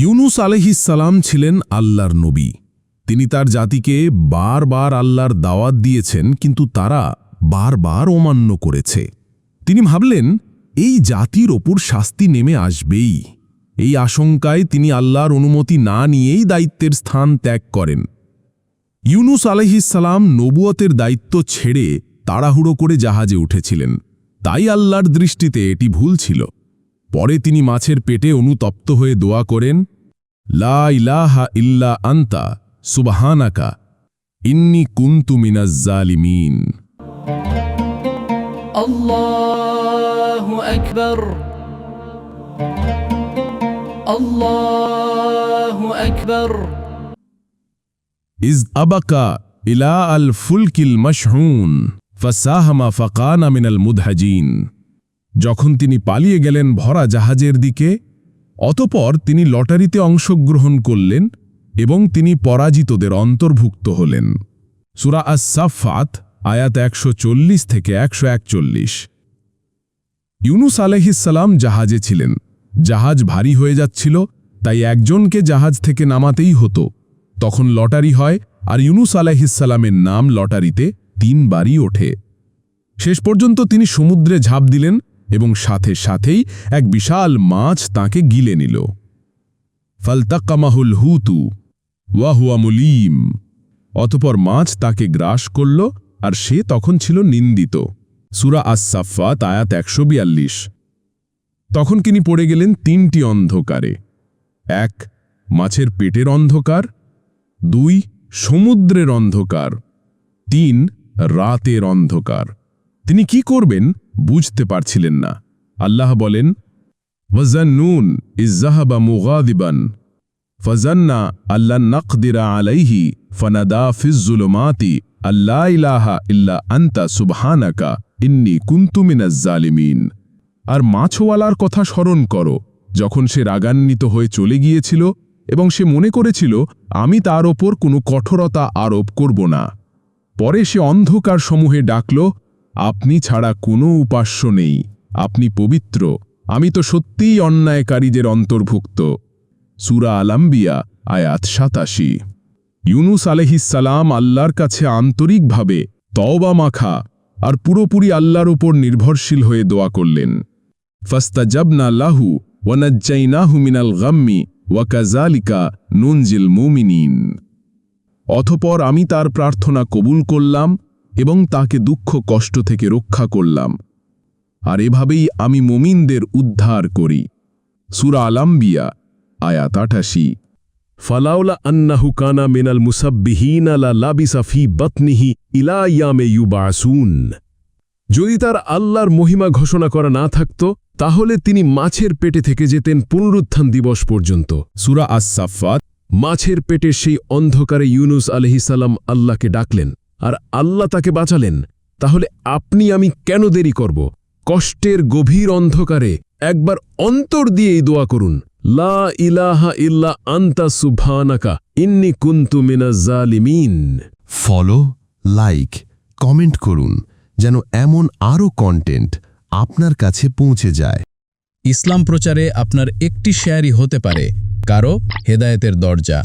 ইউনুস আলহিসাল্লাম ছিলেন আল্লাহর নবী। তিনি তার জাতিকে বারবার আল্লাহর দাওয়াত দিয়েছেন, কিন্তু তারা বারবার অমান্য করেছে। তিনি ভাবলেন, এই জাতির ওপর শাস্তি নেমে আসবেই। এই আশঙ্কায় তিনি আল্লাহর অনুমতি না নিয়েই দায়িত্বের স্থান ত্যাগ করেন। ইউনুস আলহিসাল্লাম নবুয়তের দায়িত্ব ছেড়ে তাড়াহুড়ো করে জাহাজে উঠেছিলেন। তাই আল্লাহর দৃষ্টিতে এটি ভুল ছিল। পরে তিনি মাছের পেটে অনুতপ্ত হয়ে দোয়া করেন লা ইলাহা ইল্লা আন্তা সুবাহানাকা ইন্নি কুন্তু মিনাজ্জালিমিন الله أكبر الله أكبر ইজ আবাকা ইলা আল ফুলকিল মশহুন ফাসাহমা ফাকানা মিনাল মুদহাজিন যখন তিনি পালিয়ে গেলেন ভরা জাহাজের দিকে, অতপর তিনি লটারিতে অংশগ্রহণ করলেন এবং তিনি পরাজিতদের অন্তর্ভুক্ত হলেন। সুরা আস সাফাত আয়াত একশো চল্লিশ থেকে একশো একচল্লিশ। ইউনুস আলহিসাল্লাম জাহাজে ছিলেন। জাহাজ ভারী হয়ে যাচ্ছিল, তাই একজনকে জাহাজ থেকে নামাতেই হতো। তখন লটারি হয় আর ইউনুস আলাহিসাল্লামের নাম লটারিতে তিনবারই ওঠে। শেষ পর্যন্ত তিনি সমুদ্রে ঝাঁপ দিলেন এবং সাথে সাথেই এক বিশাল মাছ তাকে গিলে নিল। ফালতাক্কামাহুল হুতু ওয়াহুয়া মুলিম। অতপর মাছ তাকে গ্রাস করল আর সে তখন ছিল নিন্দিত। সুরা আসাফাত আয়াত একশো বিয়াল্লিশ। তখন তিনি পড়ে গেলেন তিনটি অন্ধকারে। এক, মাছের পেটের অন্ধকার। দুই, সমুদ্রের অন্ধকার। তিন, রাতের অন্ধকার। তিনি কি করবেন? বুঝতে পারছিলেন না। আল্লাহ বলেন, ওয়াজান্নুন ইজাহাবা মুগাদিবান। ফজান্না আল্লাহ নকদিরা আলাইহি ফনাদা ফিজুলমাতি আল্লাহ ইলাহা ইল্লা আন্তা সুবহানাকা ইন্নি কুন্তুমিনাজ জালিমিন। আর মাছওয়ালার কথা স্মরণ করো, যখন সে রাগান্বিত হয়ে চলে গিয়েছিল এবং সে মনে করেছিল, আমি তার ওপর কোনো কঠোরতা আরোপ করব না। পরে সে অন্ধকার সমূহে ডাকল আপনি ছাড়া কোনো উপাস্য নেই। আপনি পবিত্র। আমি তো সত্যিই অন্যায়কারীদের অন্তর্ভুক্ত। সুরা আলাম্বিয়া আয়াত সাতাশি। ইউনুস আলহিসাল্লাম আল্লাহর কাছে আন্তরিকভাবে তওবা মাখা আর পুরোপুরি আল্লাহর ওপর নির্ভরশীল হয়ে দোয়া করলেন। ফাস্তাজাবনা লাহু ওয়ানাজ্জাইনাহু মিনাল গাম্মি ওয়াকাজালিকা নুনজিল মুমিনিন। অথপর আমি তার প্রার্থনা কবুল করলাম এবং তাকে দুঃখ, কষ্ট থেকে রক্ষা করলাম। আর এভাবেই আমি মুমিনদের উদ্ধার করি। সুরা আলাম্বিয়া আয়াত আঠাশি ফালাউলা আন্নাহু কানা মিনাল মুসাব্বিহীন আলা লাবিসা ফি বতনিহি ইলা ইয়ামে ইউবাসুন। যদি তার আল্লাহর মহিমা ঘোষণা করা না থাকত, তাহলে তিনি মাছের পেটে থেকে যেতেন পুনরুত্থান দিবস পর্যন্ত। সুরা আসাফাত মাছের পেটের সেই অন্ধকারে ইউনুস আলহিসাল্লাম আল্লাহকে ডাকলেন। আর আল্লাহ তাকে বাঁচালেন তাহলে আপনি আমি কেন দেরি করব? কষ্টের গভীর অন্ধকারে একবার অন্তর দিয়েই দোয়া করুন। লা ইলাহা ইল্লা আন্তা সুবহানাকা ইন্নি কুন্তু মিনাজ জালিমিন। ফলো লাইক কমেন্ট করুন যেন এমন আরও কন্টেন্ট আপনার কাছে পৌঁছে যায়। ইসলাম প্রচারে আপনার একটি শেয়ারই হতে পারে কারও হেদায়েতের দরজা।